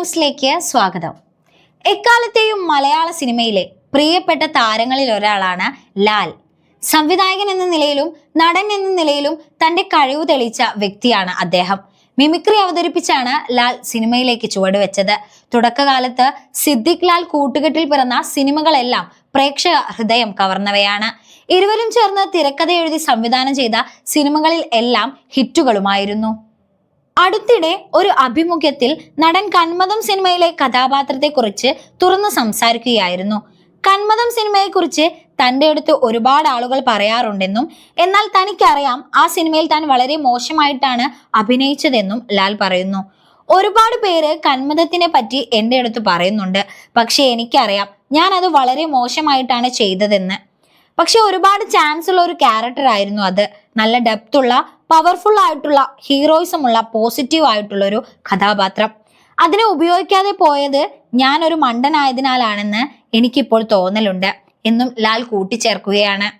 ന്യൂസിലേക്ക് സ്വാഗതം. എക്കാലത്തെയും മലയാള സിനിമയിലെ പ്രിയപ്പെട്ട താരങ്ങളിൽ ഒരാളാണ് ലാൽ. സംവിധായകൻ എന്ന നിലയിലും നടൻ എന്ന നിലയിലും തന്റെ കഴിവ് തെളിയിച്ച വ്യക്തിയാണ് അദ്ദേഹം. മിമിക്രി അവതരിപ്പിച്ചാണ് ലാൽ സിനിമയിലേക്ക് ചുവടുവെച്ചത്. തുടക്കകാലത്ത് സിദ്ദിഖ് ലാൽ കൂട്ടുകെട്ടിൽ പിറന്ന സിനിമകളെല്ലാം പ്രേക്ഷക ഹൃദയം കവർന്നവയാണ്. ഇരുവരും ചേർന്ന് തിരക്കഥ എഴുതി സംവിധാനം ചെയ്ത സിനിമകളിൽ എല്ലാം ഹിറ്റുകളുമായിരുന്നു. അടുത്തിടെ ഒരു അഭിമുഖ്യത്തിൽ നടൻ കന്മദം സിനിമയിലെ കഥാപാത്രത്തെക്കുറിച്ച് തുറന്നു സംസാരിക്കുകയായിരുന്നു. കന്മദം സിനിമയെക്കുറിച്ച് തന്റെ അടുത്ത് ഒരുപാട് ആളുകൾ പറയാറുണ്ടെന്നും എന്നാൽ തനിക്കറിയാം ആ സിനിമയിൽ താൻ വളരെ മോശമായിട്ടാണ് അഭിനയിച്ചതെന്നും ലാൽ പറയുന്നു. ഒരുപാട് പേര് കന്മദത്തിനെ പറ്റി എന്റെ അടുത്ത് പറയുന്നുണ്ട്. പക്ഷെ എനിക്കറിയാം ഞാൻ അത് വളരെ മോശമായിട്ടാണ് ചെയ്തതെന്ന്. പക്ഷെ ഒരുപാട് ചാൻസ് ഉള്ള ഒരു ക്യാരക്ടർ ആയിരുന്നു അത്. നല്ല ഡെപ്ത് ഉള്ള പവർഫുൾ ആയിട്ടുള്ള ഹീറോയിസം ഉള്ള പോസിറ്റീവ് ആയിട്ടുള്ള ഒരു കഥാപാത്രം. അതിനെ ഉപയോഗിക്കാതെ പോയത് ഞാനൊരു മണ്ടനായതിനാലാണെന്ന് എനിക്കിപ്പോൾ തോന്നലുണ്ട്. എന്നും ലാൽ കൂട്ടിച്ചേർക്കുകയാണ്.